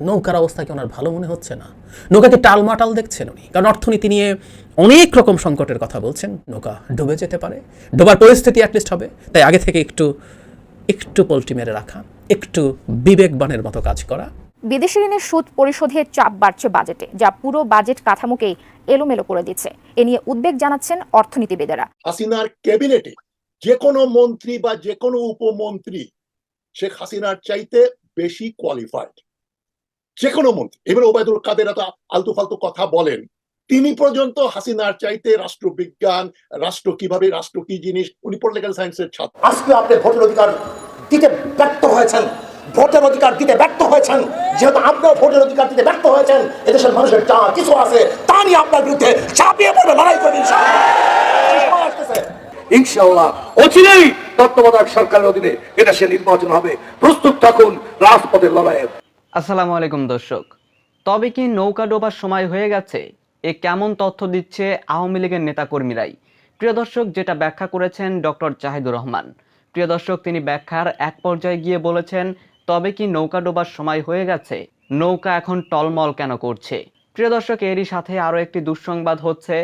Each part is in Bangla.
নৌকার অবস্থা কি ওনার ভালো মনে হচ্ছে না? নৌকাকে টালমাটাল দেখছেন উনি। কারণ অর্থনীতি নিয়ে অনেক রকম সংকটের কথা বলছেন। নৌকা ডুবে যেতে পারে। ডোবার পরিস্থিতি অ্যাটলিস্ট হবে। তাই আগে থেকে একটু একটু পোল্ট্রি মেরে রাখা একটু বিবেকবানের মতো কাজ করা। বিদেশি ঋণের সুদ পরিশোধের চাপ বাড়ছে বাজেটে যা পুরো বাজেট কাঠামোকেই এলোমেলো করে দিচ্ছে। এ নিয়ে উদ্বেগ জানাচ্ছেন অর্থনীতিবিদেরা। হাসিনার ক্যাবিনেটে যে কোনো মন্ত্রী বা যে কোনো উপমন্ত্রী শেখ হাসিনার চাইতে বেশি কোয়ালিফাইড যে কোনো মন্ত্রী। এবার ওবায়দুল কাদের এত আলতু ফালতু কথা বলেন। তিনি পর্যন্ত হাসিনার চাইতে রাষ্ট্রবিজ্ঞান রাষ্ট্র কীভাবে রাষ্ট্র কি জিনিস উনি পলিটিক্যাল সায়েন্সের ছাত্র। আজকে আপনি ভোটের অধিকার দিতে ব্যর্থ হয়েছেন। ভোটের অধিকার দিতে ব্যর্থ হয়েছেন। যেহেতু আপনিও ভোটের অধিকার দিতে ব্যর্থ হয়েছেন এদেশের মানুষের যা কিছু আছে তা নিয়ে আপনার বিরুদ্ধে ঝাঁপিয়ে পড়বে লড়াই করবে। ইনশাআল্লাহ। অচিরেই তত্ত্বাবধায়ক সরকারের অধীনে এটা সে নির্বাচন হবে। প্রস্তুত থাকুন রাজপথের লড়াইয়ে। আসসালামু আলাইকুম দর্শক। তবে কি নৌকা ডোবার সময় হয়ে গেছে? এ কেমন তথ্য দিচ্ছে আওয়ামী লীগের নেতাকর্মীরাই? প্রিয় দর্শক, যেটা ব্যাখ্যা করেছেন ডক্টর জাহিদুর রহমান। প্রিয় দর্শক, তিনি ব্যাখ্যার এক পর্যায়ে গিয়ে বলেছেন, তবে কি নৌকা ডোবার সময় হয়ে গেছে? নৌকা এখন টলমল কেন করছে? প্রিয় দর্শক, এরই সাথে আরও একটি দুঃসংবাদ হচ্ছে,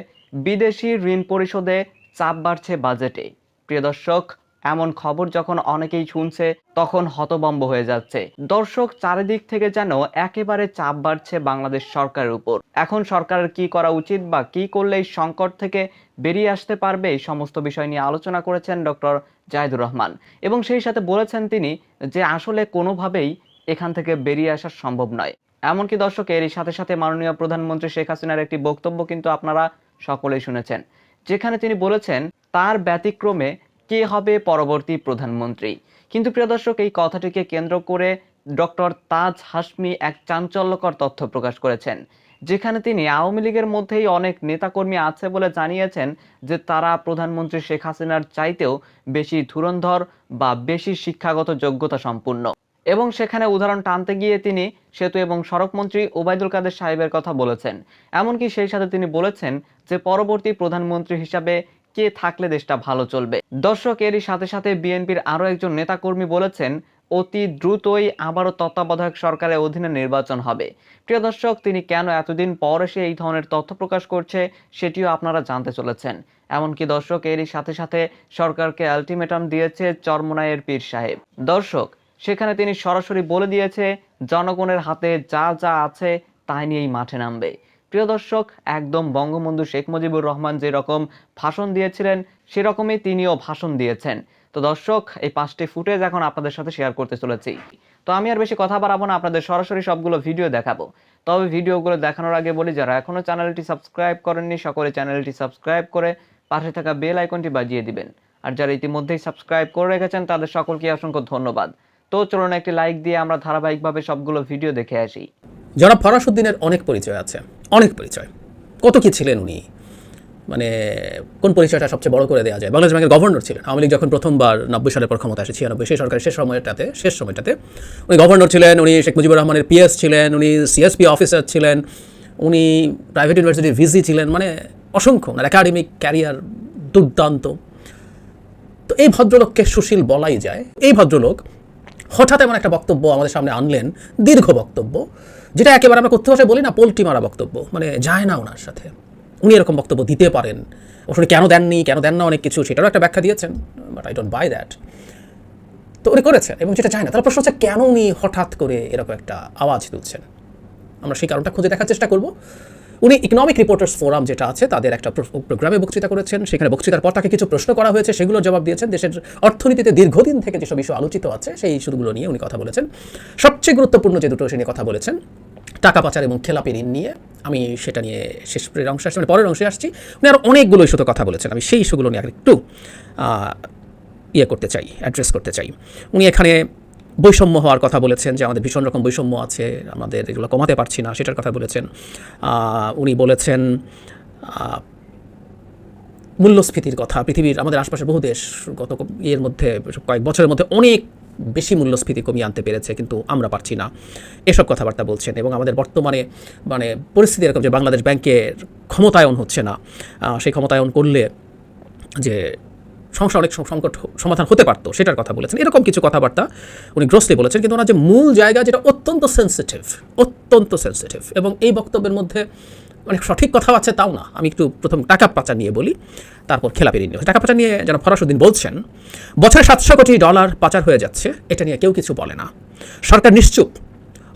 বিদেশি ঋণ পরিশোধে চাপ বাড়ছে বাজেটে। প্রিয় দর্শক এমন খবর যখন অনেকেই শুনছে, তখন হতবম্ব হয়ে যাচ্ছে। দর্শক, চারিদিক থেকে যেন একেবারে চাপ বাড়ছে বাংলাদেশ সরকারের উপর। এখন সরকারের কি করা উচিত বা কি করলে এই সংকট থেকে বেরিয়ে আসতে পারবে, এই সমস্ত বিষয় নিয়ে আলোচনা করেছেন ডক্টর জাহিদুর রহমান। এবং সেই সাথে বলেছেন তিনি যে আসলে কোনোভাবেই এখান থেকে বেরিয়ে আসা সম্ভব নয়। এমনকি দর্শক, এরই সাথে সাথে মাননীয় প্রধানমন্ত্রী শেখ হাসিনার একটি বক্তব্য কিন্তু আপনারা সকলেই শুনেছেন। যেখানে তিনি বলেছেন, তার ব্যতিক্রমে কে হবে পরবর্তী প্রধানমন্ত্রী? কিন্তু প্রিয় দর্শক, এই কথাটিকে কেন্দ্র করে ডক্টর তাজ হাসমি এক চাঞ্চল্যকর তথ্য প্রকাশ করেছেন, যেখানে তিনি আওয়ামী লীগের মধ্যেই অনেক নেতাকর্মী আছে বলে জানিয়েছেন যে তারা প্রধানমন্ত্রী শেখ হাসিনার চাইতেও বেশি ধুরন্ধর বা বেশি শিক্ষাগত যোগ্যতা সম্পূর্ণ। এবং সেখানে উদাহরণ টানতে গিয়ে তিনি সেতু এবং সড়ক মন্ত্রী ওবায়দুল কাদের সাহেবের কথা বলেছেন। এমনকি সেই সাথে তিনি বলেছেন যে পরবর্তী প্রধানমন্ত্রী হিসাবে কে থাকলে দেশটা ভালো চলবে? দর্শক, এরই সাথে সাথে বিএনপির আরও একজন নেতাকর্মী বলেছেন, অতি দ্রুতই আবারও তত্ত্বাবধায়ক সরকারের অধীনে নির্বাচন হবে। প্রিয় দর্শক, তিনি কেন এতদিন পর এসে এই ধরনের তথ্য প্রকাশ করছে সেটিও আপনারা জানতে চলেছেন। এমনকি দর্শক, এরই সাথে সাথে সরকারকে আলটিমেটাম দিয়েছে চরমনায়ের পীর সাহেব। দর্শক, সেখানে তিনি সরাসরি বলে দিয়েছে, জনগণের হাতে যা যা আছে তাই নিয়েই মাঠে নামবে। প্রিয় দর্শক, একদম বঙ্গবন্ধু শেখ মুজিবুর রহমান যেরকম ভাষণ দিয়েছিলেন, সেরকমই তিনিও ভাষণ দিয়েছেন। তো দর্শক, এই পাঁচটি ফুটেজ এখন আপনাদের সাথে শেয়ার করতে চলেছি। তো আমি আর বেশি কথা বাড়াবো না, আপনাদের সরাসরি সবগুলো ভিডিও দেখাবো। তবে ভিডিওগুলো দেখানোর আগে বলি, যারা এখনও চ্যানেলটি সাবস্ক্রাইব করেননি, সকলে চ্যানেলটি সাবস্ক্রাইব করে পাশে থাকা বেল আইকনটি বাজিয়ে দিবেন। আর যারা ইতিমধ্যেই সাবস্ক্রাইব করে রেখেছেন, তাদের সকলকে অসংখ্য ধন্যবাদ। তো চলুন একটি লাইক দিয়ে আমরা ধারাবাহিকভাবে সবগুলো ভিডিও দেখে আসি। জনাব ফরাসুদ্দিনের অনেক পরিচয় আছে, অনেক পরিচয়। কত কি ছিলেন উনি? মানে কোন পরিচয়টা সবচেয়ে বড় করে দেওয়া যায়? বাংলাদেশ ব্যাংকের গভর্নর ছিলেন। আওয়ামী লীগ যখন প্রথমবার নব্বই সালের পর ক্ষমতা আসে, ছিয়ানব্বই, সেই সরকারের শেষ সময়টাতে শেষ সময়টাতে উনি গভর্নর ছিলেন, উনি শেখ মুজিবুর রহমানের পিএস ছিলেন, উনি সিএসপি অফিসার ছিলেন, উনি প্রাইভেট ইউনিভার্সিটির ভিসি ছিলেন মানে অসংখ্য, ওনার একাডেমিক ক্যারিয়ার দুর্দান্ত। তো এই ভদ্রলোককে সুশীল বলাই যায়। এই ভদ্রলোক হঠাৎ এমন একটা বক্তব্য আমাদের সামনে আনলেন, দীর্ঘ বক্তব্য, যেটা একেবারে আমরা করতে ভাষায় বলি না, পোল্ট্রি মারা বক্তব্য মানে যায় না ওনার সাথে। উনি এরকম বক্তব্য দিতে পারেন। ওখানে কেন দেননি, কেন দেন না অনেক কিছু, সেটারও একটা ব্যাখ্যা দিয়েছেন but I don't buy that তো উনি করেছেন, এবং যেটা চায় না। তার প্রশ্ন হচ্ছে, কেন উনি হঠাৎ করে এরকম একটা আওয়াজ তুলছেন? আমরা সেই কারণটা খুঁজে দেখার চেষ্টা করব। উনি ইকোনমিক রিপোর্টার্স ফোরাম যেটা আছে, তাদের একটা প্রোগ্রামে বক্তৃতা করেছেন। সেখানে বক্তৃতার পর তাকে কিছু প্রশ্ন করা হয়েছে, সেগুলোর জবাব দিয়েছেন। দেশের অর্থনীতিতে দীর্ঘদিন থেকে যেসব বিষয় আলোচিত আছে, সেই ইস্যুগুলো নিয়ে উনি কথা বলেছেন। সবচেয়ে গুরুত্বপূর্ণ যে দুটো সে নিয়ে কথা বলেছেন, টাকা পাচার এবং খেলাপি ঋণ নিয়ে। আমি সেটা নিয়ে শেষ অংশে আসছি মানে পরের অংশে আসছি। উনি আরও অনেকগুলো ইস্যুতে কথা বলেছেন। আমি সেই ইস্যুগুলো নিয়ে আর একটু ইয়ে করতে চাই অ্যাড্রেস করতে চাই। উনি এখানে বৈষম্য হওয়ার কথা বলেছেন যে আমাদের ভীষণ রকম বৈষম্য আছে, আমাদের এগুলো কমাতে পারছি না, সেটার কথা বলেছেন। উনি বলেছেন মূল্যস্ফীতির কথা, পৃথিবীর আমাদের আশপাশে বহু দেশ গত ইয়ের মধ্যে, কয়েক বছরের মধ্যে অনেক বেশি মূল্যস্ফীতি কমিয়ে আনতে পেরেছে, কিন্তু আমরা পারছি না। এসব কথাবার্তা বলছেন এবং আমাদের বর্তমানে মানে পরিস্থিতি এরকম যে বাংলাদেশ ব্যাংকের ক্ষমতায়ন হচ্ছে না। সেই ক্ষমতায়ন করলে যে সমস্যা অনেক সংকট সমাধান হতে পারতো, সেটার কথা বলেছেন। এরকম কিছু কথাবার্তা উনি গ্রসলি বলেছেন, কিন্তু ওনার যে মূল জায়গা যেটা অত্যন্ত সেন্সিটিভ অত্যন্ত সেন্সিটিভ এবং এই বক্তব্যের মধ্যে অনেক সঠিক কথাও আছে তাও না। আমি একটু প্রথম টাকা পাচার নিয়ে বলি, তারপর খেলাপি ঋণ টাকা পাচার নিয়ে যেন ফরাসুদ্দিন বলছেন, বছরে সাতশো কোটি ডলার পাচার হয়ে যাচ্ছে, এটা নিয়ে কেউ কিছু বলে না। সরকার নিশ্চুপ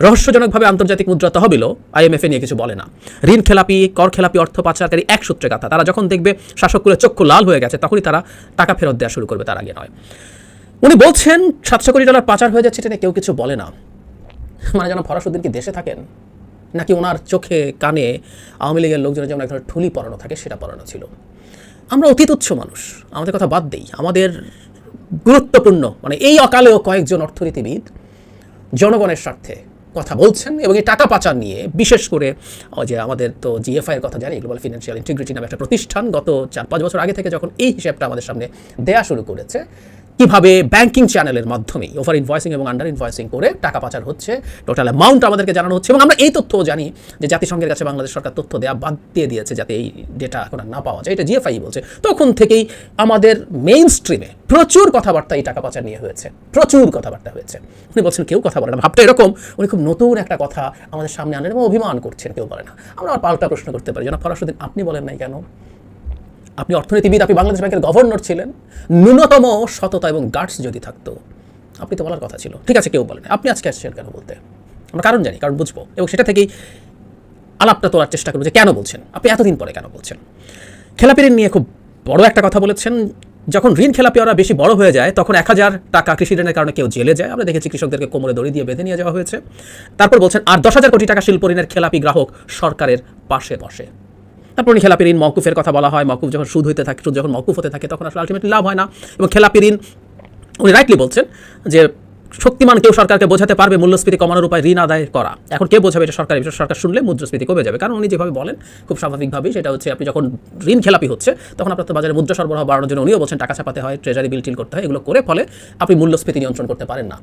রহস্যজনকভাবে আন্তর্জাতিক মুদ্রা তহবিলও আইএমএফ নিয়ে কিছু বলে না। ঋণ খেলাপি, কর খেলাপি, অর্থ পাচারকারী এক সূত্রে গাথা তারা যখন দেখবে শাসকগুলোর চক্ষু লাল হয়ে গেছে, তখনই তারা টাকা ফেরত দেওয়া শুরু করবে, তার আগে নয়। উনি বলছেন, সাতশো কোটি ডলার পাচার হয়ে যাচ্ছে কেউ কিছু বলে না। মানে যেন ফরাসুদ্দিন কি দেশে থাকেন? নাকি ওনার চোখে, কানে আওয়ামী লীগের লোকজনের যেমন এক ধরনের ঠুলি পরানো থাকে, সেটা পরানো ছিল? আমরা অতি তুচ্ছ মানুষ, আমাদের কথা বাদ দেই। আমাদের গুরুত্বপূর্ণ মানে এই অকালেও কয়েকজন অর্থনীতিবিদ জনগণের স্বার্থে কথা বলছেন এবং এই টাকা পাচার নিয়ে বিশেষ করে যে আমাদের তো জিএফআই এর কথা জানি গ্লোবাল ফিনান্সিয়াল ইন্টিগ্রিটি নামে একটা প্রতিষ্ঠান গত চার পাঁচ বছর আগে থেকে যখন এই হিসাবটা আমাদের সামনে দেয়া শুরু করেছে কীভাবে ব্যাংকিং চ্যানেলের মাধ্যমে ওভার ইনভয়েসিং এবং আন্ডার ইনভয়েসিং করে টাকা পাচার হচ্ছে টোটাল অ্যামাউন্ট আমাদেরকে জানানো হচ্ছে এবং আমরা এই তথ্যও জানি যে জাতিসংঘের কাছে বাংলাদেশ সরকার তথ্য দেওয়া বাদ দিয়ে দিয়েছে যাতে এই ডেটা এখন না পাওয়া যায়। এটা জিএফআই বলছে। তখন থেকেই আমাদের মেইন স্ট্রিমে প্রচুর কথাবার্তা এই টাকা পাচার নিয়ে হয়েছে। প্রচুর কথাবার্তা হয়েছে। উনি বলছেন, কেউ কথা বলে না। ভাবটা এরকম, উনি খুব নতুন একটা কথা আমাদের সামনে আনেন এবং অভিমান করছেন, কেউ বলে না। আমরা পাল্টা প্রশ্ন করতে পারি যেন ফরাসুদ্দিন, আপনি বলেন নাই কেন? আপনি অর্থনীতিবিদ, আপনি বাংলাদেশ ব্যাংকের গভর্নর ছিলেন, ন্যূনতম সততা এবং গার্ডস যদি থাকতো, আপনি তো বলার কথা ছিল। ঠিক আছে, কেউ বলেন আপনি আজকে আসছেন কেন বলতে? আমরা কারণ জানি, কারণ বুঝব। এবং সেটা থেকেই আলাপটা তোলার চেষ্টা করব যে কেন বলছেন? আপনি এতদিন পরে কেন বলছেন? খেলাপি ঋণ নিয়ে খুব বড় একটা কথা বলেছেন। যখন ঋণ খেলাপি ওরা বেশি বড় হয়ে যায়, তখন এক হাজার টাকা কৃষি ঋণের কারণে কেউ জেলে যায়। আমরা দেখেছি কৃষকদেরকে কোমরে দড়ি দিয়ে বেঁধে নিয়ে যাওয়া হয়েছে। তারপর বলছেন, আর দশ হাজার কোটি টাকা শিল্প ঋণের খেলাপি গ্রাহক সরকারের পাশে বসে। তারপর খেলাপি ঋণ মৌকুফের কথা বলা হয়। মকুফ যখন সুদ হইতে থাকে, সুদ যখন মৌকুফ হতে থাকে, তখন আসলে আলটিমেটলি লাভ হয় না। এবং খেলাপি ঋণ উনি রাইটলি বলছেন যে শক্তিমান কেউ সরকারকে বোঝাতে পারবে মূল্যস্ফীতি কমানোর উপায় ঋণ আদায় করা। এখন কে বোঝাবে এটা সরকার? বিষয় সরকার শুনলে মুদ্রাস্ফীতি কমে যাবে। কারণ উনি যেভাবে বলেন, খুব স্বাভাবিকভাবেই সেটা হচ্ছে আপনি যখন ঋণ খেলাপি হচ্ছে, তখন আপনার তো বাজারে মুদ্রা সরবরাহ বাড়ানোর জন্য উনিও বলছেন টাকা ছাপাতে হয় ট্রেজারি বিল টিল করতে হয়, এগুলো করে ফলে আপনি মূল্যস্ফীতি নিয়ন্ত্রণ করতে পারেন না।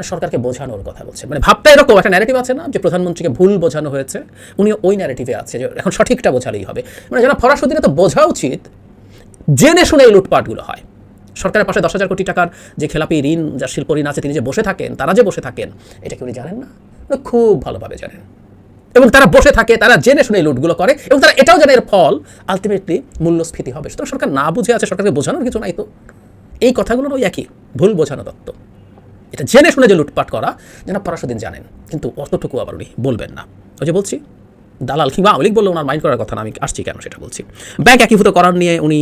সরকারকে বোঝানোর কথা বলছে। মানে ভাবটা এরকম, একটা ন্যারেটিভ আছে না যে প্রধানমন্ত্রীকে ভুল বোঝানো হয়েছে, উনি ওই ন্যারেটিভে আছে যে এখন সঠিকটা বোঝালেই হবে। মানে যারা ফরাসুদ্দিনে তো বোঝা উচিত জেনে শুনে এই লুটপাটগুলো হয়। সরকারের পাশে দশ হাজার কোটি টাকার যে খেলাপি ঋণ, যার শিল্প ঋণ আছে, তিনি যে বসে থাকেন, তারা যে বসে থাকেন, এটা কি উনি জানেন না? খুব ভালোভাবে জানেন। এবং তারা বসে থাকে, তারা জেনে শুনে লুটগুলো করে, এবং তারা এটাও জানে এর ফল আলটিমেটলি মূল্যস্ফীতি হবে। সুতরাং সরকার না বুঝে আছে, সরকারকে বোঝানোর কিছু নাই তো। এই কথাগুলোর ওই একই, ভুল বোঝানো তত্ত্ব। এটা জেনে শুনে যে লুটপাট করা, যেন পরাশদিন জানেন। কিন্তু অতটুকু আবার উনি বলবেন না। ওই যে বলছি, দালাল কিংবা আওয়ামী লীগ বললে ওনার মাইন্ড করার কথা না, আমি আসছি কেন সেটা বলছি। ব্যাংক একীভূত করার নিয়ে উনি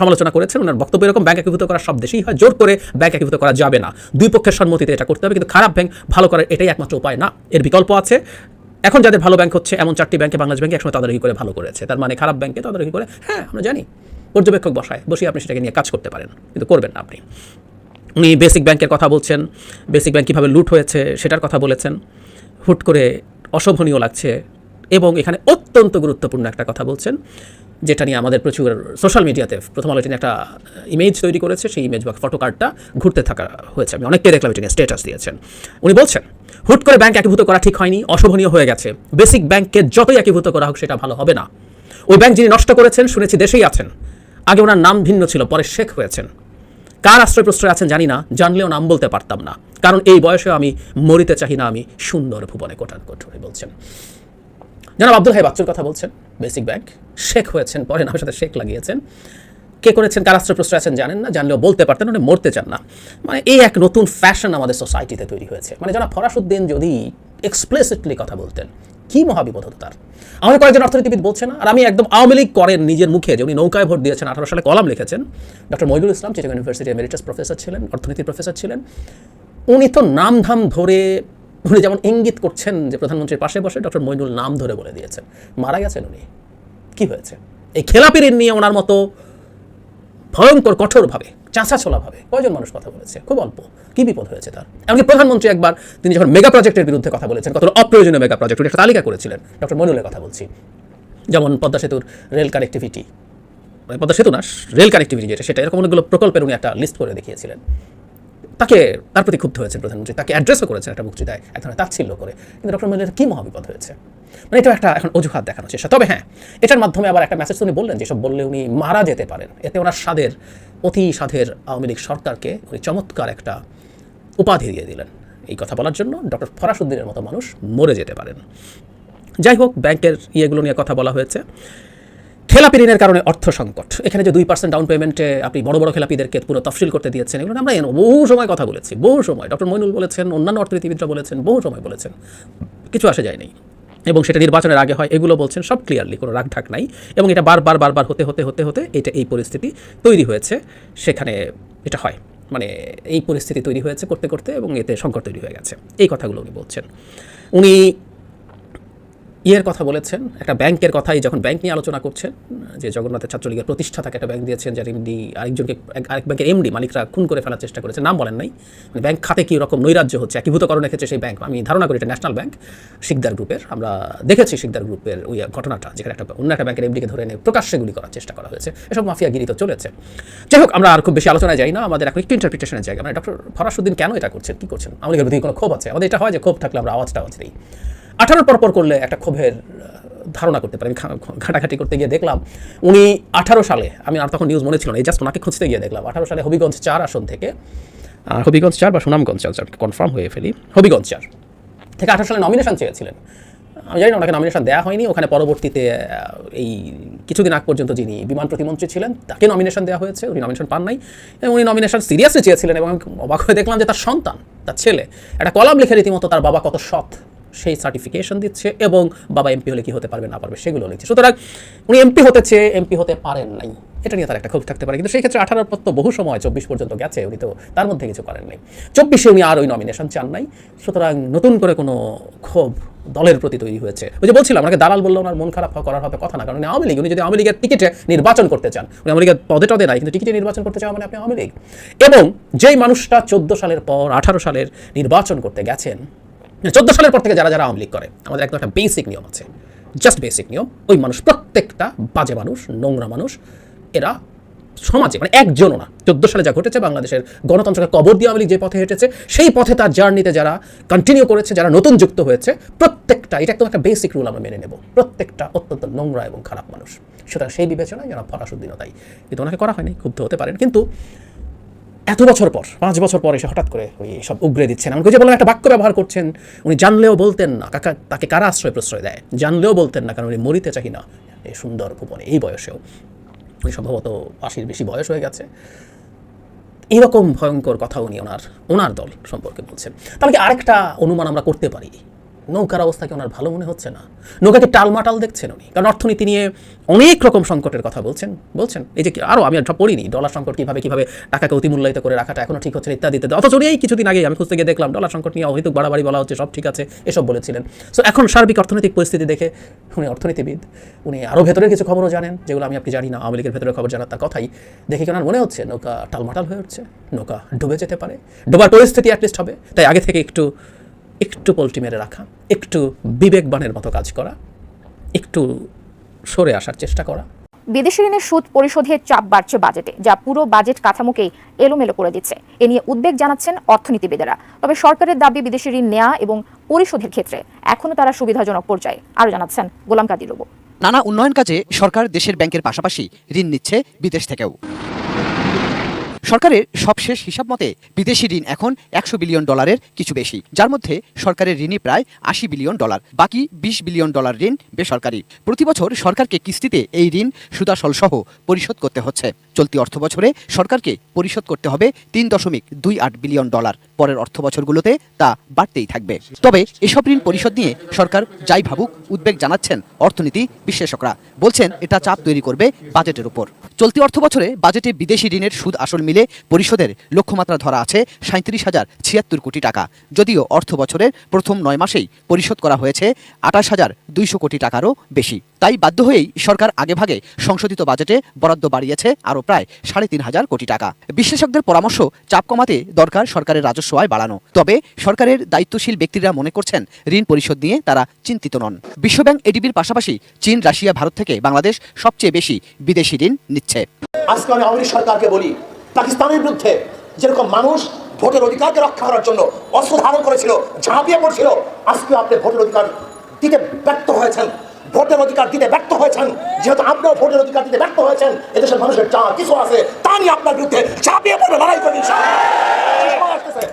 সমালোচনা করেছেন, ওনার বক্তব্য এরকম, ব্যাংক একীভূত করা সব দেশেই হয়, জোর করে ব্যাংক একীভূত করা যাবে না। দুই পক্ষের সম্মতিতে এটা করতে হবে, কিন্তু খারাপ ব্যাংক ভালো করার এটাই একমাত্র উপায় না। এর বিকল্প আছে, এখন যাদের ভালো ব্যাংক হচ্ছে, এমন চারটি ব্যাংকে বাংলাদেশ ব্যাংকে একসময় তদারকি করে ভালো করেছে। তার মানে খারাপ ব্যাংকে তদারকি করে হ্যাঁ আমরা জানি। পর্যবেক্ষক বসায়, বসিয়ে আপনি সেটাকে নিয়ে কাজ করতে পারেন, কিন্তু করবেন না আপনি। উনি বেসিক ব্যাংকের কথা বলছেন, বেসিক ব্যাংক কীভাবে লুট হয়েছে সেটার কথা বলেছেন। হুট করে অশোভনীয় লাগছে এবং এখানে অত্যন্ত গুরুত্বপূর্ণ একটা কথা বলছেন, যেটা নিয়ে আমাদের প্রচুর সোশ্যাল মিডিয়াতে প্রথম আলো একটা ইমেজ তৈরি করেছে, সেই ইমেজ বা ফটো কার্ডটা ঘুরতে থাকা হয়েছে। আমি অনেককে দেখলাম এটা নিয়ে স্টেটাস দিয়েছেন। উনি বলছেন, হুট করে ব্যাংক একীভূত করা ঠিক হয়নি, অশোভনীয় হয়ে গেছে। বেসিক ব্যাংককে যতই একীভূত করা হোক সেটা ভালো হবে না। ওই ব্যাংক যিনি নষ্ট করেছেন, শুনেছি দেশেই আছেন। আগে ওনার নাম ভিন্ন ছিল, পরে শেখ হয়েছেন। কার আশ্রয় প্রশ্রয় আছেন জানি না, জানলেও নাম বলতে পারতাম না। কারণ এই বয়সে আমি মরিতে চাহি না, আমি সুন্দর ভুবনে কোটান কোঠরে বলছেন। জনাব আব্দুল হাই বাচ্চুর কথা বলছেন, বেসিক ব্যাংক। শেখ হয়েছেন, পরে নামের সাথে শেখ লাগিয়েছেন। কে করেছেন, কার আশ্রয় প্রশ্রয় আছেন জানেন না, জানলেও বলতে পারতেন, উনি মরতে চান না। মানে এই এক নতুন ফ্যাশন আমাদের সোসাইটিতে তৈরি হয়েছে। মানে যারা ফরাসুদ্দিন যদি এক্সপ্লেসিটলি কথা বলতেন কি মহাবিপদ হতো তার? আমাদের কয়েকজন অর্থনীতিবিদ বলছেন, আর আমি একদম আওয়ামী লীগ করেন নিজের মুখে, যে উনি নৌকায় ভোট দিয়েছেন, আঠারো সালে কলাম লিখেছেন। Doctor Mohidul Islam, Chittagong university emeritus professor ছিলেন, অর্থনীতির প্রফেসর ছিলেন। উনি তো নাম ধাম ধরে, উনি যেমন ইঙ্গিত করছেন যে প্রধানমন্ত্রীর পাশে বসে, ডক্টর মইনুল নাম ধরে বলে দিয়েছেন। মারা গেছেন উনি। কি হয়েছে? এই খেলাপি ঋণ নিয়ে ওনার মতো ভয়ঙ্কর, কঠোরভাবে চাঁচা ছোলাভাবে কয়জন মানুষ কথা বলেছে? খুব অল্প। কি বিপদ হয়েছে তার? এমনকি প্রধানমন্ত্রী একবার তিনি যখন মেগা প্রজেক্টের বিরুদ্ধে কথা বলেছেন, কত অপ্রয়োজনীয় মেগা প্রজেক্ট একটা তালিকা করেছিলেন। ডক্টর মইনুলের কথা বলছি। যেমন পদ্মা সেতুর রেল কানেক্টিভিটি পদ্মা সেতু না, রেল কানেক্টিভিটি যেটা, সেটা এরকম অনেকগুলো প্রকল্পের উনি একটা লিস্ট করে দেখিয়েছিলেন। তাকে, তার প্রতি ক্ষুব্ধ হয়েছে প্রধানমন্ত্রী। তাকে অ্যাড্রেসও করেছেন একটা বক্তৃতায় এক ধরনের তাচ্ছিল্য করে। কিন্তু ডক্টর মইনুলের কী মহাবিপদ হয়েছে? মানে এটা একটা এখন অজুহাত দেখানোর চেষ্টা তবে হ্যাঁ এটার মাধ্যমে আবার একটা মেসেজ উনি বললেন যেসব বললে উনি মারা যেতে পারেন। এতে ওনার স্বাদের অতি সাধের আওয়ামী লীগ সরকারকে উনি চমৎকার একটা উপাধি দিয়ে দিলেন। এই কথা বলার জন্য ডক্টর ফরাসুদ্দিনের মতো মানুষ মরে যেতে পারেন। যাই হোক, ব্যাংকের ইয়েগুলো নিয়ে কথা বলা হয়েছে। খেলাপি ঋণের কারণে অর্থ সংকট। এখানে যে দুই পার্সেন্ট ডাউন পেমেন্টে আপনি বড় বড় খেলাপিদেরকে পুরো তফসিল করতে দিয়েছেন, এগুলো আমরা বহু সময় কথা বলেছি, বহু সময়। ডক্টর মইনুল বলেছেন, অন্যান্য অর্থনীতিবিদরা বলেছেন, বহু সময় বলেছেন। কিছু আসে যায়নি। এবং সেটা নির্বাচনের আগে হয়, এগুলো বলছেন সব ক্লিয়ারলি কোনো রাগ ঢাক নাই। এবং এটা বারবার বারবার হতে হতে হতে হতে এটা এই পরিস্থিতি তৈরি হয়েছে, সেখানে এটা হয়। মানে এই পরিস্থিতি তৈরি হয়েছে করতে করতে এবং এতে সংকট তৈরি হয়ে গেছে। এই কথাগুলো উনি বলছেন। উনি ইয়ের কথা বলেছেন, একটা ব্যাংকের কথাই যখন ব্যাংক নিয়ে আলোচনা করছেন, যে জগন্নাথের ছাত্রলীগের প্রতিষ্ঠাতাকে একটা ব্যাংক দিয়েছেন, যার এমডি আরেকজনকে, আরেক ব্যাংকের এমডি মালিকরা খুন করে ফেলার চেষ্টা করেছে নাম বলেন নাই। মানে ব্যাংক খাতে কী রকম নৈরাজ্য হচ্ছে, একীভূতকরণের ক্ষেত্রে সেই ব্যাংক, আমি ধারণা করি এটা ন্যাশনাল ব্যাংক, শিকদার গ্রুপের, আমরা দেখেছি শিকদার গ্রুপের ওই ঘটনাটা, যেখানে একটা, অন্য একটা ব্যাংকের এমডিকে ধরে এনে প্রকাশ্যে গুলি করার চেষ্টা করা হয়েছে। এসব মাফিয়াগিরি তো চলেছে। যাই হোক, আমরা আর খুব বেশি আলোচনায় যাই না, আমাদের এখন একটু ইন্টারপ্রিটেশনের জায়গা। মানে ডক্টর ফরাসুদ্দিন কেন এটা করছেন, কী করছেন? আমাদের কোনো ক্ষোভ আছে? আমাদের এটা হয় যে ক্ষোভ থাকলে আমরা আওয়াজটা আওয়াজ দিই। আঠারোর পর পর করলে একটা ক্ষোভের ধারণা করতে পারি। ঘাটাঘাটি করতে গিয়ে দেখলাম, উনি আঠারো সালে, আমি আর তখন নিউজ মনে ছিল না, এই জাস্ট ওনাকে খুঁজতে গিয়ে দেখলাম। আঠারো সালে হবিগঞ্জ চার আসন থেকে হবিগঞ্জ চার বা সুনামগঞ্জ চার কনফার্ম হয়ে ফেলি, হবিগঞ্জ চার থেকে আঠারো সালে নমিনেশন চেয়েছিলেন। আমি জানি না, ওনাকে নমিনেশন দেওয়া হয়নি। ওখানে পরবর্তীতে এই কিছুদিন আগ পর্যন্ত যিনি বিমান প্রতিমন্ত্রী ছিলেন, তাকে নমিনেশন দেওয়া হয়েছে। উনি নমিনেশন পান নাই। এবং উনি নমিনেশন সিরিয়াসলি চেয়েছিলেন এবং অবাক হয়ে দেখলাম যে তার সন্তান, তার ছেলে, একটা কলাম লিখে রীতিমতো তার বাবা কত সৎ। সেই সার্টিফিকেশন দিচ্ছে এবং বাবা এমপি হলে কি হতে পারবে, না পারবে সেগুলো লিখছে সুতরাং উনি এমপি হতে চেয়ে এমপি হতে পারেন নাই। এটা নিয়ে তার একটা ক্ষোভ থাকতে পারে। কিন্তু সেই ক্ষেত্রে আঠারোর পর তো বহু সময় চব্বিশ পর্যন্ত গেছে, উনি তো তার মধ্যে কিছু করেন নাই। চব্বিশে উনি আর ওই নমিনেশন চান নাই। সুতরাং নতুন করে কোনো ক্ষোভ দলের প্রতি তৈরি হয়েছে। ওই যে বলছিলাম, আমাকে দালাল বললে, ওনার মন খারাপ, করার হবে কথা না। কারণ আওয়ামী লীগ, উনি যদি আওয়ামী লীগের টিকিটে নির্বাচন করতে চান, উনি আওয়ামী লীগের পদে টদে নাই, কিন্তু টিকিটে নির্বাচন করতে চান মানে আপনি আওয়ামী লীগ। এবং যেই মানুষটা চোদ্দ সালের পর, আঠারো সালের নির্বাচন করতে গেছেন চোদ্দ সালের পর থেকে যারা যারা আওয়ামী লীগ করে, আমাদের একদম একটা বেসিক নিয়ম আছে। জাস্ট বেসিক নিয়ম, ওই মানুষ, প্রত্যেকটা বাজে মানুষ, নোংরা মানুষ, এরা সমাজে মানে একজনও না। চোদ্দ সালে যা ঘটেছে, বাংলাদেশের গণতন্ত্রকে কবর দিয়ে আওয়ামী লীগ যে পথে হেঁটেছে, সেই পথে তার জার্নিতে যারা কন্টিনিউ করেছে, যারা নতুন যুক্ত হয়েছে, প্রত্যেকটা, এটা একদম একটা বেসিক রুল আমরা মেনে নেব। প্রত্যেকটা অত্যন্ত নোংরা এবং খারাপ মানুষ। সুতরাং সেই বিবেচনায় যারা ফরাসুদ্দিনও তাই। কিন্তু ওনাকে করা হয়নি, ক্ষুব্ধ হতে পারেন। কিন্তু এত বছর পর, পাঁচ বছর পর এসে হঠাৎ করে ওই সব উগরে দিচ্ছেন। আমাকে যে বললাম একটা বাক্য ব্যবহার করছেন, উনি জানলেও বলতেন না, কাকা, তাকে কারা আশ্রয় প্রশ্রয় দেয়? জানলেও বলতেন না, কারণ উনি মরিতে চাই না। এই সুন্দর ভুবনে, এই বয়সেও। উনি সম্ভবত আশির বেশি বয়স হয়ে গেছে। এরকম ভয়ঙ্কর কথা উনি ওনার ওনার দল সম্পর্কে বলছেন। তাহলে কি আরেকটা অনুমান আমরা করতে পারি? নৌকার অবস্থা কি ওনার ভালো মনে হচ্ছে না? নৌকাকে টালমাটাল দেখছেন উনি? কারণ অর্থনীতি নিয়ে অনেক রকম সংকটের কথা বলছেন বলছেন। এই যে আরও আমি সব পড়িনি ডলার সংকট কীভাবে কীভাবে টাকাকে অতিমূল্যায়িত করে রাখাটা এখনও ঠিক হচ্ছে ইত্যাদি ইত্যাদি অথচ এই কিছুদিন আগে আমি খুঁজতে গিয়ে দেখলাম ডলার সংকট নিয়ে অহেতুক বাড়াবাড়ি বলা হচ্ছে, সব ঠিক আছে, এসব বলেছিলেন। সো এখন সার্বিক অর্থনৈতিক পরিস্থিতি দেখে উনি অর্থনীতিবিদ, উনি আরও ভেতরের কিছু খবরও জানেন, যেগুলো আমি আপনি জানি না, আওয়ামী লীগের ভেতরের খবর জানার তার কথাই। দেখে কেন মনে হচ্ছে, নৌকা টালমাটাল হয়ে উঠছে? নৌকা ডুবে যেতে পারে? ডোবার পরিস্থিতি অ্যাটলিস্ট হবে। তাই আগে থেকে একটু একটু পোল্ট্রি মেরে রাখা একটু বিবেকবানের মতো কাজ করা একটু সরে আসার চেষ্টা করা। বিদেশি ঋণের সুদ পরিশোধের চাপ বাড়ছে বাজেটে যা পুরো বাজেট কাঠামোকেই এলোমেলো করে দিচ্ছে। এ নিয়ে উদ্বেগ জানাচ্ছেন অর্থনীতিবিদেরা। তবে সরকারের দাবি বিদেশি ঋণ নেওয়া এবং পরিশোধের ক্ষেত্রে এখনও তারা সুবিধাজনক পর্যায়ে। আরও জানাচ্ছেন গোলাম কাদির রবু। নানা উন্নয়ন কাজে সরকার দেশের ব্যাংকের পাশাপাশি ঋণ নিচ্ছে বিদেশ থেকেও। সরকারের সবশেষ হিসাব মতে বিদেশি ঋণ এখন একশো বিলিয়ন ডলারের কিছু বেশি। যার মধ্যে সরকারের ঋণই প্রায় আশি বিলিয়ন ডলার, বাকি বিশ বিলিয়ন ডলার ঋণ বেসরকারি। প্রতি বছর সরকারকে কিস্তিতে এই ঋণ সুদাসল সহ পরিশোধ করতে হচ্ছে। চলতি অর্থ বছরে সরকারকে পরিশোধ করতে হবে তিন দশমিক দুই আট বিলিয়ন ডলার। পরের অর্থ বছরগুলোতে তা বাড়তেই থাকবে। তবে এসব ঋণ পরিশোধ নিয়ে সরকার যাই ভাবুক, উদ্বেগ জানাচ্ছেন অর্থনীতি বিশ্লেষকরা। বলছেন, এটা চাপ তৈরি করবে বাজেটের উপর। চলতি অর্থ বছরে বাজেটে বিদেশি ঋণের সুদ আসল মিলে পরিশোধের লক্ষ্যমাত্রা ধরা আছে সাঁত্রিশ হাজার ছিয়াত্তর কোটি টাকা। যদিও অর্থ বছরের প্রথম নয় মাসেই পরিশোধ করা হয়েছে, আঠাশ হাজার দুইশো কোটি টাকারও বেশি। তাই বাধ্য হয়েই সরকার আগেভাগে সংশোধিত বাজেটে বরাদ্দ বাড়িয়েছে আরও প্রায় সাড়ে তিন হাজার কোটি টাকা। বিশ্লেষকদের পরামর্শ চাপ কমাতে দরকার সরকারের রাজস্ব আয় বাড়ানো। তবে সরকারের দায়িত্বশীল ব্যক্তিরা মনে করছেন ঋণ পরিশোধ নিয়ে তারা চিন্তিত নন। বিশ্বব্যাংক এডিবির পাশাপাশি চীন, রাশিয়া, ভারত থেকে বাংলাদেশ সবচেয়ে বেশি বিদেশি ঋণ নিচ্ছে। আজকে আমি আওয়ামী সরকারকে বলি পাকিস্তানের বিরুদ্ধে যেরকম মানুষ ভোটের অধিকারকে রক্ষা করার জন্য অস্ত্র ধারণ করেছিল, ঝাঁপিয়ে পড়ছিল, আজকে আপনি ভোটের অধিকার দিতে ব্যর্থ হয়েছেন। ভোটের অধিকার দিতে ব্যর্থ হয়েছেন। যেহেতু আপনিও ভোটের অধিকার দিতে ব্যর্থ হয়েছেন, এদেশের মানুষের যা কিছু আছে তা নিয়ে আপনার বিরুদ্ধে ঝাঁপিয়ে পড়বে, লড়াই আসতেছে।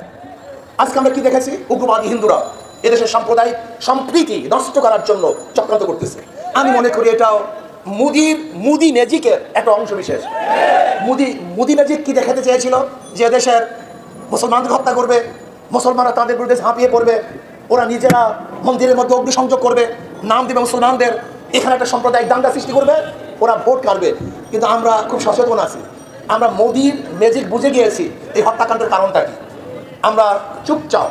আজকে আমরা কি দেখেছি? উগ্রবাদী হিন্দুরা এদেশের সাম্প্রদায়িক সম্প্রীতি নষ্ট করার জন্য চক্রান্ত করতেছে। আমি মনে করি এটাও মুদির মুদি ম্যাজিকের একটা অংশ বিশেষ। মুদি মুদি ম্যাজিক কি দেখাতে চেয়েছিল? যে দেশের মুসলমানদের হত্যা করবে, মুসলমানরা তাদের বিরুদ্ধে ঝাঁপিয়ে পড়বে, ওরা নিজেরা মন্দিরের মধ্যে অগ্নিসংযোগ করবে, নাম দেবে মুসলমানদের, এখানে একটা সাম্প্রদায়িক দাঙ্গা সৃষ্টি করবে, ওরা ভোট কাটবে কিন্তু আমরা খুব সচেতন আছি। আমরা মোদির ম্যাজিক বুঝে গিয়েছি, এই হত্যাকাণ্ডের কারণটা কি। আমরা চুপচাপ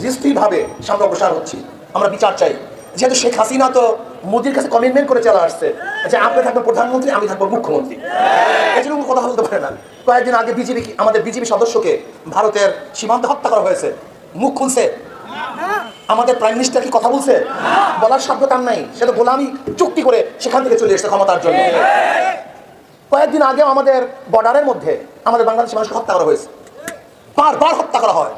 দৃষ্টিভাবে সামনে অগ্রসর হচ্ছি। আমরা বিচার চাই। যেহেতু শেখ হাসিনা তো মোদির কাছে কমিটমেন্ট করে চলে আসছে যে আপনি থাকবেন প্রধানমন্ত্রী, আমি থাকব মুখ্যমন্ত্রী। এই জন্য কথা বলতে পারে না। কয়েকদিন আগে বিজেপি আমাদের বিজেপি সদস্যকে ভারতের সীমান্তে হত্যা করা হয়েছে। মুখ খুলছে। আমাদের প্রাইম মিনিস্টার কি কথা বলছে? বলার সাধ্য তার নাই। সেটা গোলামি, চুক্তি করে সেখান থেকে চলে এসেছে ক্ষমতার জন্য। কয়েকদিন আগেও আমাদের বর্ডারের মধ্যে আমাদের বাংলাদেশের মানুষকে হত্যা করা হয়েছে। বারবার হত্যা করা হয়।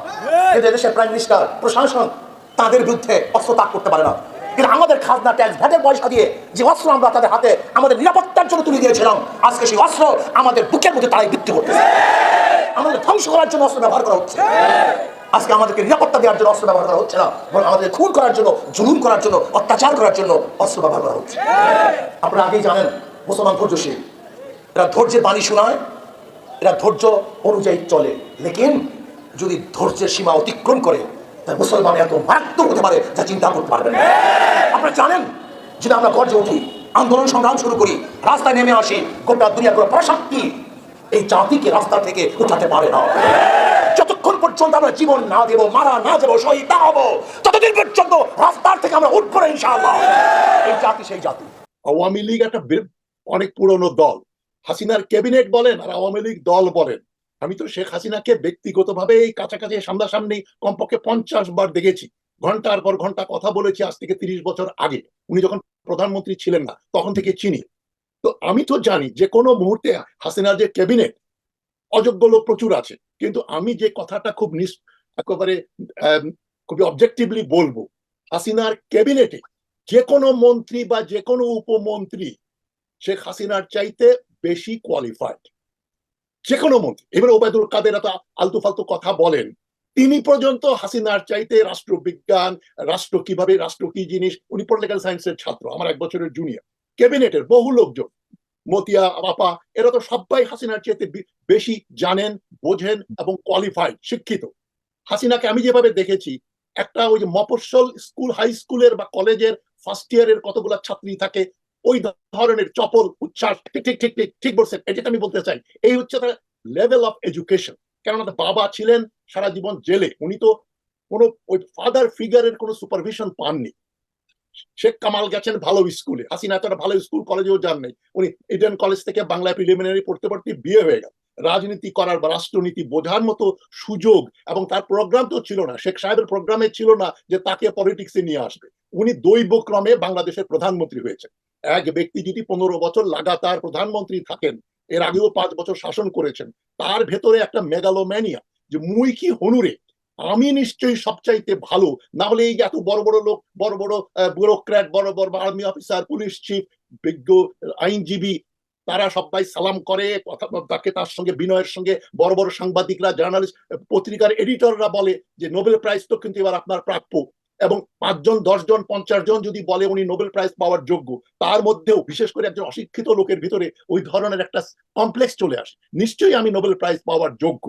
কিন্তু এদেশের প্রাইম মিনিস্টার প্রশাসন তাদের বিরুদ্ধে অস্ত্র তাক করতে পারে না। কিন্তু আমাদের খাজনা ট্যাক্স ভ্যাটের পয়সা দিয়ে যে অস্ত্র আমরা তাদের হাতে, আমাদের নিরাপত্তার জন্য তুলে দিয়েছিলাম, আজকে সেই অস্ত্র আমাদের বুকের মধ্যে তারাই বিক্রি করতেছে। আমাদের ধ্বংস করার জন্য অস্ত্র ব্যবহার করা হচ্ছে। আজকে আমাদেরকে নিরাপত্তা দেওয়ার জন্য অস্ত্র ব্যবহার করা হচ্ছে না, বরং আমাদের খুন করার জন্য, জুলুম করার জন্য, অত্যাচার করার জন্য অস্ত্র ব্যবহার করা হচ্ছে। আপনারা আগেই জানেন, মুসলমান ধৈর্যশীল। এরা ধৈর্যের বাণী শোনায়, এরা ধৈর্য অনুযায়ী চলে। লেকিন যদি ধৈর্যের সীমা অতিক্রম করে তাহলে মুসলমান এত মারাত্মক হতে পারে যা চিন্তা করতে পারবেন। আপনারা জানেন যদি আমরা গর্জে উঠি, আন্দোলন সংগ্রাম শুরু করি, রাস্তায় নেমে আসি, গোটা দুনিয়া কোনো প্রশান্তি। এই জাতিকে রাস্তা থেকে উঠাতে পারে না। যতক্ষণ পর্যন্ত আমরা জীবন না দেব, মারা না দেবো শহীদ না হব, ততদিন পর্যন্ত রাস্তার থেকে আমরা উঠবো না, ইনশাআল্লাহ। এই জাতি সেই জাতি। আওয়ামী লীগ একটা অনেক পুরনো দল। হাসিনার ক্যাবিনেট বলেন আর আওয়ামী লীগ দল বলেন। আমি তো শেখ হাসিনাকে ব্যক্তিগতভাবে এই কাছাকাছি সামনাসামনি কমপক্ষে পঞ্চাশ বার দেখেছি। ঘণ্টার পর ঘণ্টা কথা বলেছি আজ থেকে তিরিশ বছর আগে। উনি যখন প্রধানমন্ত্রী ছিলেন না, তখন থেকে চিনি। তো আমি তো জানি যে কোনো মুহূর্তে হাসিনার যে ক্যাবিনেট, অযোগ্য লোক প্রচুর আছে। কিন্তু আমি যে কথাটা খুব নিস, একেবারে খুবই অবজেক্টিভলি বলব, হাসিনার ক্যাবিনেটে যে কোনো মন্ত্রী বা যে কোনো উপমন্ত্রী শেখ হাসিনার চাইতে বেশি কোয়ালিফাইড যে কোনো মন্ত্রী। এবার ওবায়দুল কাদের এত আলতু ফালতু কথা বলেন, তিনি পর্যন্ত হাসিনার চাইতে রাষ্ট্রবিজ্ঞান, রাষ্ট্র কীভাবে, রাষ্ট্র কি জিনিস, উনি পলিটিক্যাল সায়েন্সের ছাত্র, আমার এক বছরের জুনিয়র ক্যাবিনেটের বহু লোকজন, মতিয়া বাপা এরা তো সবাই হাসিনার চাইতে বেশি জানেন, বোঝেন এবং কোয়ালিফাইড শিক্ষিত। হাসিনাকে আমি যেভাবে দেখেছি, একটা ওই যে স্কুল হাই স্কুলের বা কলেজের ফার্স্ট ইয়ারের কতগুলা ছাত্রী থাকে ওই ধরনের চপল, উচ্ছ্বাস, ঠিক ঠিক ঠিক ঠিক ঠিক বলছেন এটা আমি বলতে চাই, এই হচ্ছে তার লেভেল অফ এডুকেশন কেননা তার বাবা ছিলেন সারা জীবন জেলে, উনি তো কোনো ওই ফাদার ফিগারের কোনো সুপারভিশন পাননি। শেখ কামাল গেছেন ভালো স্কুলে হাসিনা তো ভালো স্কুল কলেজেও যান নাই উনি ইডেন কলেজ থেকে বাংলা প্রিলিমিনারি পড়তে পড়তে বিয়ে হয়ে গেল। রাজনীতি করার বা রাষ্ট্রনীতি বোঝার মতো সুযোগ এবং তার প্রোগ্রাম তো ছিল না, শেখ সাহেবের প্রোগ্রামে ছিল না যে তাকে পলিটিক্সে নিয়ে আসবে। উনি দৈবক্রমে বাংলাদেশের প্রধানমন্ত্রী হয়েছে এক ব্যক্তি যদি পনেরো বছর লাগাতার প্রধানমন্ত্রী থাকেন, এর আগেও পাঁচ বছর শাসন করেছেন, তার ভেতরে একটা মেগালোম্যানিয়া যে মুই কি হনুরে আমি নিশ্চয়ই সবচাইতে ভালো। না হলে এই এত বড় বড় লোক, বড় বড় ব্যুরোক্র্যাট বড় বড় আর্মি অফিসার পুলিশ চিফ বিজ্ঞ, আইনজীবী, তারা সবাই সালাম করে, কথা তাকে তার সঙ্গে, বিনয়ের সঙ্গে, বড় বড় সাংবাদিকরা জার্নালিস্ট পত্রিকার এডিটররা বলে যে নোবেল প্রাইজ তো কিন্তু এবার আপনার প্রাপ্য। এবং পাঁচজন, দশজন পঞ্চাশ জন যদি বলে উনি নোবেল প্রাইজ পাওয়ার যোগ্য, তার মধ্যেও বিশেষ করে একজন অশিক্ষিত লোকের ভিতরে ওই ধরনের একটা কমপ্লেক্স চলে আসে। নিশ্চয়ই আমি নোবেল প্রাইজ পাওয়ার যোগ্য।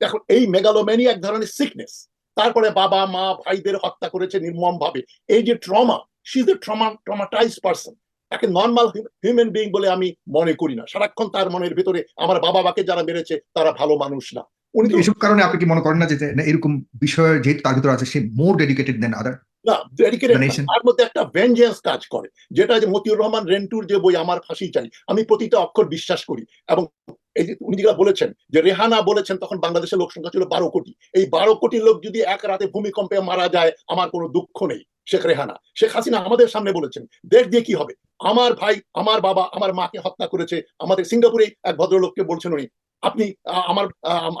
এখন এই মেগালোম্যানি এক ধরনের সিকনেস তারপরে বাবা, মা, ভাইদের হত্যা করেছে নির্মম ভাবে এই যে trauma she is a trauma traumatise person তাকে নর্মাল হিউম্যান বিং বলে আমি মনে করি না। সারাক্ষণ তার মনের ভিতরে আমার বাবা মাকে যারা মেরেছে, তারা ভালো মানুষ না। উনি এসব কারণে আপনি কি মনে করেন না যে এরকম বিষয় যেহেতু তার ভিতরে আছে সে মোর ডেডিকেটেড দেন আদার না তার মধ্যে একটা ভেঞ্জেন্স কাজ করে যেটা যে মতিউর রহমান রেন্টুর যে বই আমার ফাঁসি চাই আমি প্রতিটা অক্ষর বিশ্বাস করি। এবং এই যে উনি যেটা বলেছেন যে রেহানা বলেছেন তখন বাংলাদেশের লোক সংখ্যা ছিল বারো কোটি। এই বারো কোটি লোক যদি এক রাতে ভূমিকম্পে মারা যায় আমার কোনো দুঃখ নেই শেখ রেহানা। শেখ হাসিনা আমাদের সামনে বলেছেন দেশ দিয়ে কি হবে? আমার ভাই আমার বাবা আমার মাকে হত্যা করেছে। আমাদের সিঙ্গাপুরে এক ভদ্রলোককে বলছেন উনি আপনি আমার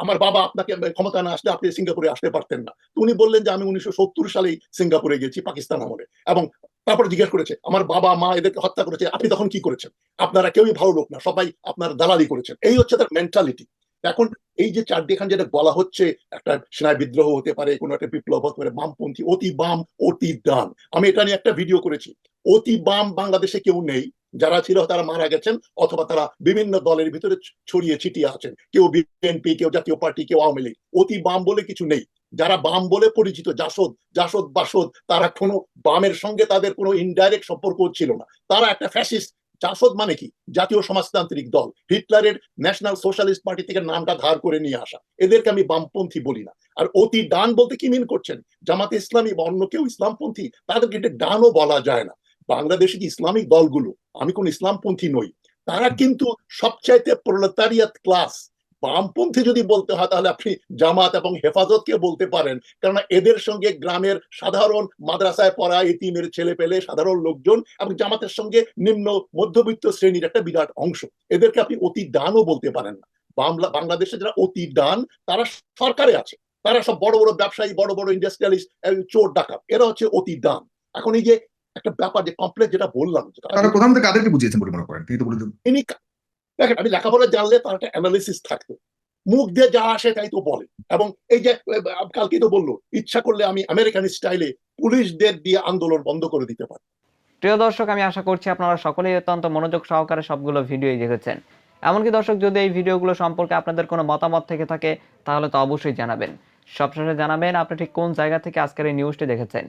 আমার বাবা আপনাকে ক্ষমতা না আসলে আপনি সিঙ্গাপুরে আসতে পারতেন না। উনি বললেন যে, আমি উনিশশো সত্তর সালেই সিঙ্গাপুরে গেছি, পাকিস্তান আমলে। এবং তারপরে জিজ্ঞেস করেছে, আমার বাবা, মা এদেরকে হত্যা করেছে, আপনি তখন কি করেছেন? আপনারা কেউই ভালো লোক না, সবাই আপনার দালালি করেছেন। এই হচ্ছে তার মেন্টালিটি এখন এই যে চারটি এখান যেটা বলা হচ্ছে, একটা সেনায় বিদ্রোহ হতে পারে, কোনো একটা বিপ্লব হতে পারে, বামপন্থী অতি বাম, অতি ডান। আমি এটা নিয়ে একটা ভিডিও করেছি। অতি বাম বাংলাদেশে কেউ নেই যারা ছিল তারা মারা গেছেন, অথবা তারা বিভিন্ন দলের ভিতরে ছড়িয়ে ছিটিয়ে আছেন। কেউ বিএনপি, কেউ জাতীয় পার্টি, কেউ আওয়ামী লীগ। অতি বাম বলে কিছু নেই। যারা বাম বলে পরিচিত, জাসদ জাসদ বাসদ, তারা কোনো বামের সঙ্গে তাদের কোনো ইনডাইরেক্ট সম্পর্ক ছিল না। তারা একটা ফ্যাসিস্ট জাসদ মানে কি? জাতীয় সমাজতান্ত্রিক দল। হিটলারের ন্যাশনাল সোশ্যালিস্ট পার্টি থেকে নামটা ধার করে নিয়ে আসা। এদেরকে আমি বামপন্থী বলি না। আর অতি ডান বলতে কি মিন করছেন? জামাতে ইসলামী বা অন্য কেউ ইসলামপন্থী, তাদেরকে এটা ডানও বলা যায় না। বাংলাদেশে যে ইসলামিক দলগুলো আমি কোন ইসলামপন্থী নই তারা কিন্তু সবচাইতে প্রলেতারিয়াত ক্লাস বামপন্থী যদি বলতে হয় তাহলে আপনি জামাত এবং হেফাজতকে বলতে পারেন। কেননা এদের সঙ্গে গ্রামের সাধারণ মাদ্রাসায় পড়া এতিমের ছেলে পেলে সাধারণ লোকজন এবং জামাতের সঙ্গে নিম্ন মধ্যবিত্ত শ্রেণির একটা বিরাট অংশ। এদেরকে আপনি অতি ডানও বলতে পারেন না। বাংলা বাংলাদেশে যারা অতি ডান তারা সরকারে আছে। তারা সব বড় বড় ব্যবসায়ী বড় বড় ইন্ডাস্ট্রিয়ালিস্ট চোর ডাকাত এরা হচ্ছে অতি ডান এখন এই যে একটা ব্যাপার যে কমপ্লেক্স যেটা বললাম তারা কাদেরকে বুঝিয়েছেন বলে মনে করেন তিনি তো বলে কা- দেখেন আমি লেখাপড়া জানলে তার একটা অ্যানালিসিস থাকতো। মুখ দিয়ে যা আসে তাই তো বলে। এবং এই যে আহ, কালকেই তো বলল ইচ্ছা করলে আমি আমেরিকান স্টাইলে পুলিশদের দিয়ে আন্দোলন বন্ধ করে দিতে পারি। প্রিয় দর্শক আমি আশা করছি আপনারা সকলেই অত্যন্ত মনোযোগ সহকারে সবগুলো ভিডিওই দেখেছেন। এমনকি দর্শক যদি এই ভিডিওগুলো সম্পর্কে আপনাদের কোনো মতামত থেকে থাকে তাহলে তো অবশ্যই জানাবেন। সবশেষে জানাবেন আপনি ঠিক কোন জায়গা থেকে আজকের এই নিউজটি দেখেছেন।